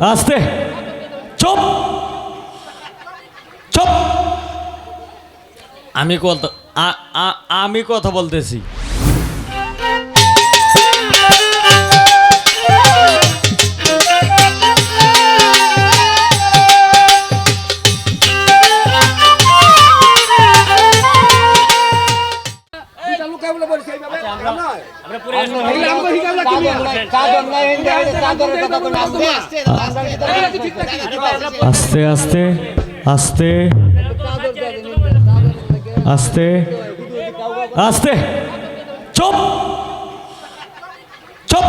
আস্তে। চুপ। চুপ। আমি কথা আমি কথা বলতেছি। আস্তে আস্তে আস্তে আস্তে আস্তে চুপ চুপ।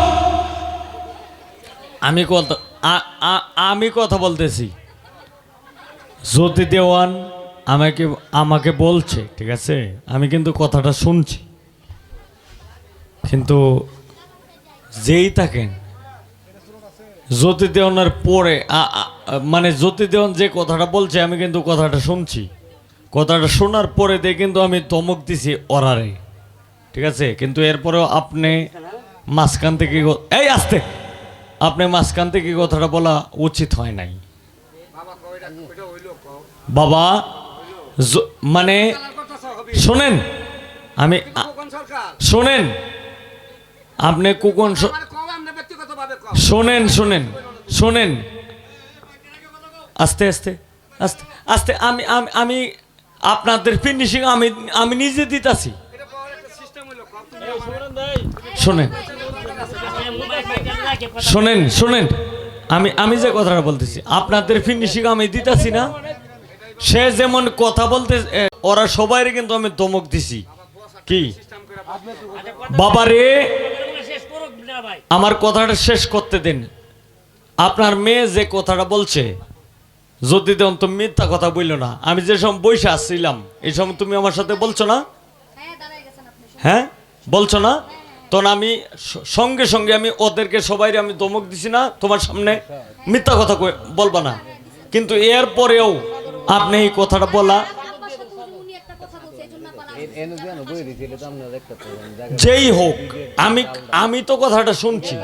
আমি কথা আমি কথা বলতেছি। জ্যোতি দেওয়ান আমাকে আমাকে বলছে ঠিক আছে? আমি কিন্তু কথাটা শুনছি। কিন্তু যেই থাকেন জ্যোতি দেওয়ানের পরে মানে জ্যোতি দেওয়ান যে কথাটা বলছে, আমি কিন্তু কথাটা শুনছি। কথাটা শোনার পরে দিয়ে কিন্তু আমি ধমক দিছি অরারে। ঠিক আছে? কিন্তু এরপরেও আপনি মাঝখান থেকে এই আসতে! আপনি মাঝখান থেকে কথাটা বলা উচিত হয় নাই। বাবা মানে শোনেন, আমি শোনেন, আপনি কুকন শোনেন শোনেন শোনেন। আস্তে আস্তে আস্তে আস্তে, আমি আমি আপনাদের ফিনিশিং আমি আমি নিজে দিতাছি। শোনেন। শোনেন শোনেন। আমি আমি যে কথাটা বলতেছি, আপনাদের ফিনিশিং আমি দিতাছি না। সে যেমন কথা বলতে ওরা সবাই কিন্তু আমি দমক দিছি। কি? বাবারে আমার কথাটা শেষ করতে দিন। আপনার মেয়ে যে কথাটা বলছে যদি দেন তো মিথ্যা কথা বলল না। আমি যে সময় বসে আসছিলাম এই সময় তুমি আমার সাথে বলছো না? হ্যাঁ দাঁড়ায় গেছেন আপনি হ্যাঁ? বলছো না? তখন আমি স- সঙ্গে সঙ্গে আমি ওদেরকে সবাই আমি দমক দিছি না তোমার সামনে মিথ্যা কথা বলবা না। কিন্তু এর পরেও আপনি এই কথাটা বলা যেই হোক আমি আমি তো কথাটা শুনছি।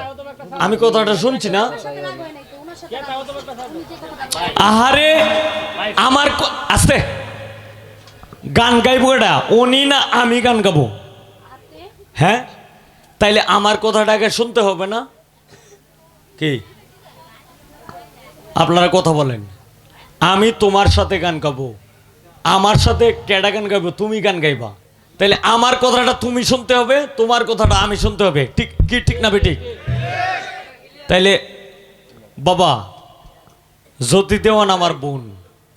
আমি কথাটা শুনছি না। আহারে আমার আস্তে। গান গাইবো এটা উনি না আমি গান গাবো। হ্যাঁ? তাইলে আমার কথাটাকে শুনতে হবে না? কি? আপনারা কথা বলেন। আমি তোমার সাথে গান গাবো। আমার সাথে কেডা গান গাইবো, তুমি গান গাইবা। তাইলে আমার কথাটা তুমি শুনতে হবে, তোমার কথাটা আমি শুনতে হবে। ঠিক, কি ঠিক না ঠিক তাইলে, বাবা, জ্যোতি দেওয়ান আমার বোন,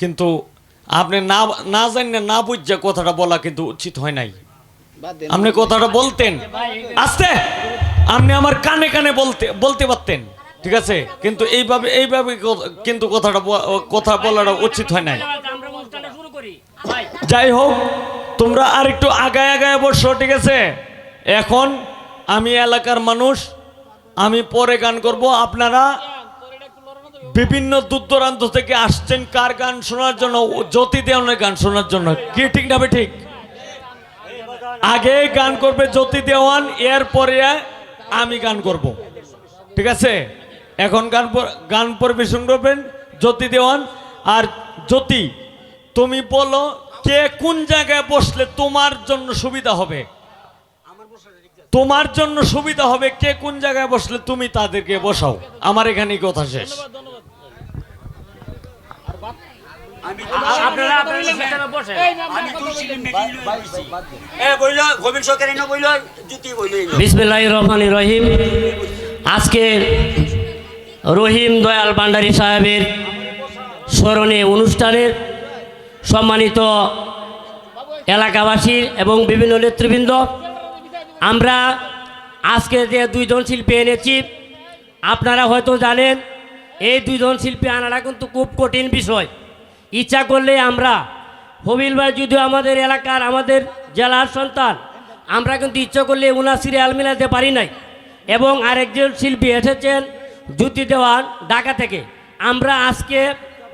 কিন্তু আপনি না না জানেন না বুঝছে কথাটা বলা কিন্তু উচিত হয় নাই। আপনি কথাটা বলতেন। আস্তে! আপনি আমার কানে কানে বলতে বলতে পারতেন, ঠিক আছে? কিন্তু এইভাবে এইভাবে কিন্তু কথাটা কথা বলাটা উচিত হয় নাই আমরা অনুষ্ঠানটা শুরু করি ভাই যাই হোক, তোমরা আর একটু আগায় আগায় বসো, ঠিক আছে? এখন আমি এলাকার মানুষ, আমি পরে গান করব। আপনারা বিভিন্ন দূর দূরান্ত থেকে আসছেন কার গান শোনার জন্য? জ্যোতি দেওয়ানের গান শোনার জন্য। কি ঠিক না ঠিক? আগে গান করবে জ্যোতি দেওয়ান এর পরে আমি গান করব। ঠিক আছে? এখন গান গান পরিবেশন করবেন জ্যোতি দেওয়ান আর জ্যোতি। তুমি বলো কে কোন জায়গায় বসলে তোমার জন্য সুবিধা হবে? তোমার জন্য সুবিধা হবে কে কোন জায়গায় বসলে তুমি তাদেরকে বসাও। আমার এখানেই কথা শেষ। রহিম। আজকে রহিম দয়াল ভান্ডারী সাহেবের স্মরণে অনুষ্ঠানের সম্মানিত এলাকাবাসী এবং বিভিন্ন নেতৃবৃন্দ, আমরা আজকে যে দুইজন শিল্পী এনেছি, আপনারা হয়তো জানেন, এই দুইজন শিল্পী আনাটা কিন্তু খুব কঠিন বিষয়। ইচ্ছা করলে আমরা, হবিল ভাই যদিও আমাদের এলাকার আমাদের জেলার সন্তান, আমরা কিন্তু ইচ্ছা করলে উনার সিরিয়াল মিলাতে পারি নাই। এবং আরেকজন শিল্পী এসেছেন জ্যোতি দেওয়ান ঢাকা থেকে। আমরা আজকে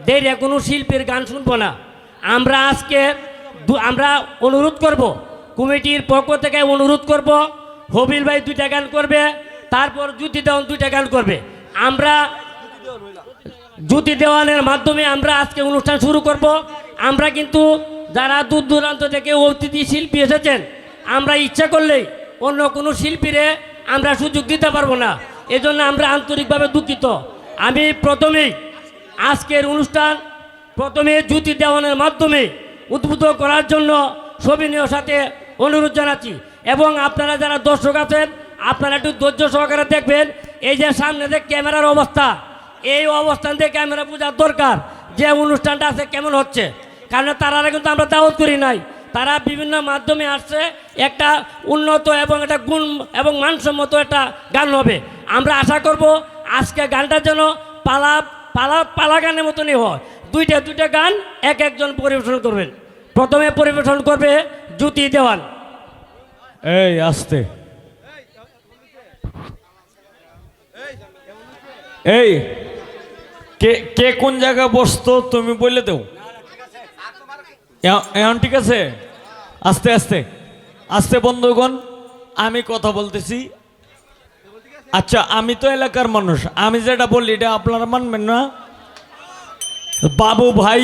দেরে কোনো শিল্পীর গান শুনব না। আমরা আজকে আমরা অনুরোধ করব, কমিটির পক্ষ থেকে অনুরোধ করব, হবিল ভাই দুইটা গান করবে, তারপর জ্যোতি দেওয়ান দুইটা গান করবে। আমরা জ্যোতি দেওয়ানের মাধ্যমে আমরা আজকে অনুষ্ঠান শুরু করব। আমরা কিন্তু যারা দূর দূরান্ত থেকে অতিথি শিল্পী এসেছেন, আমরা ইচ্ছা করলেই অন্য কোনো শিল্পীরে আমরা সুযোগ দিতে পারব না। এজন্য আমরা আন্তরিকভাবে দুঃখিত। আমি প্রথমেই আজকের অনুষ্ঠান প্রথমে জ্যোতি দেওয়ানের মাধ্যমে উদ্বুদ্ধ করার জন্য সবিনয় সাথে অনুরোধ জানাচ্ছি। এবং আপনারা যারা দর্শক আছেন, আপনারা একটু ধৈর্য সহকারে দেখবেন, এই যে সামনে যে ক্যামেরার অবস্থা, এই অবস্থান থেকে ক্যামেরা বোঝার দরকার যে অনুষ্ঠানটা আছে কেমন হচ্ছে। কারণ তারা কিন্তু আমরা দাওয়াত করি নাই। তারা বিভিন্ন মাধ্যমে আসছে, একটা উন্নত এবং একটা গুণ এবং মানসম্মত একটা গান হবে। আমরা আশা করব আজকে গানটা যেন পালা পালা পালা গানের মতনই হয়। দুইটা দুইটা গান এক একজন পরিবেশন করবেন। প্রথমে পরিবেশন করবে জ্যোতি দেওয়ান। এই, আসতে। এই, কে কে কোন জায়গায় বসতো তুমি বলে দেও। এখন ঠিক আছে? আস্তে আস্তে। আস্তে, বন্ধুগণ, আমি কথা বলতেছি। আচ্ছা আমি তো এলাকার মানুষ। আমি যেটা বলি, এটা আপনারা মানবেন না? বাবু ভাই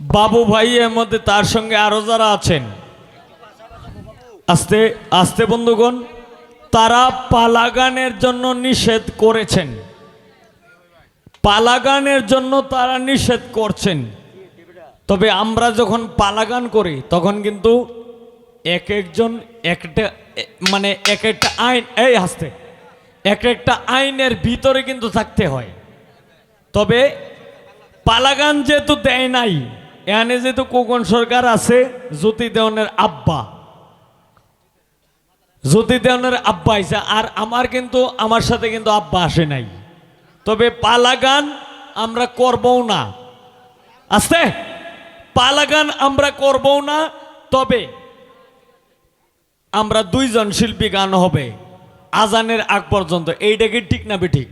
বাবু ভাই এর মধ্যে তার সঙ্গে আরও যারা আছেন, আস্তে আস্তে বন্ধুগণ, তারা পালাগানের জন্য নিষেধ করেছেন। পালাগানের জন্য তারা নিষেধ করছেন। তবে আমরা যখন পালাগান করি, তখন কিন্তু এক একজন একটা মানে এক একটা আইন, এই হাসতে এক একটা আইনের ভিতরে কিন্তু থাকতে হয়। তবে পালাগান যেহেতু দেয় নাই, এখানে যেহেতু কোকন সরকার আছে জ্যোতি দেওয়ানের আব্বা। জ্যোতি দেওয়ানের আব্বা আইসা আর আমার কিন্তু, আমার সাথে কিন্তু আব্বা আসে নাই। তবে পালাগান আমরা করবও না। আস্তে? পালাগান আমরা করবও না, তবে আমরা দুইজন শিল্পী গান হবে, আজানের আগ পর্যন্ত। এইটা কি ঠিক না ঠিক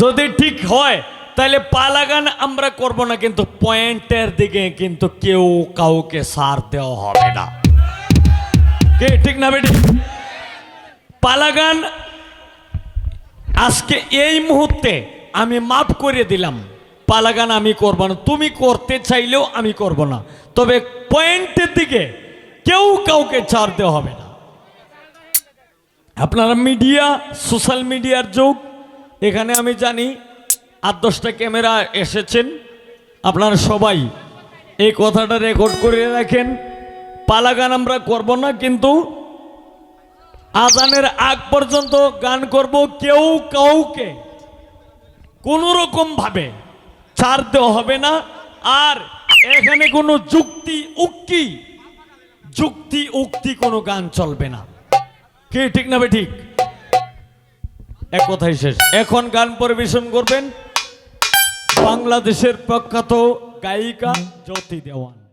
যদি ঠিক হয় তাহলে পালাগান আমরা করব না, কিন্তু পয়েন্টের দিকে কিন্তু কেউ কাউকে সার দেওয়া হবে না। কে, ঠিক না বেটি? পালাগান, আজকে এই মুহূর্তে আমি মাফ করে দিলাম। পালাগান আমি করব না, তুমি করতে চাইলেও আমি করব না। তবে পয়েন্টের দিকে কেউ কাউকে ছাড় দেওয়া হবে না। আপনারা মিডিয়া, সোশ্যাল মিডিয়ার যুগ, এখানে আমি জানি আট দশটা ক্যামেরা এসেছেন। আপনারা সবাই এই কথাটা রেকর্ড করে রাখেন। পালাগান আমরা করব না, কিন্তু আজানের আগ পর্যন্ত গান করব কেউ কাউকে। কোনো রকম ভাবে ছাড় দেওয়া হবে না। আর এখানে কোনো যুক্তি উক্তি যুক্তি উক্তি কোনো গান চলবে না। কি, ঠিক না ঠিক? এক কথাই শেষ। এখন গান পরিবেশন করবেন। বাংলাদেশের প্রখ্যাত গায়িকা জ্যোতি দেওয়ান।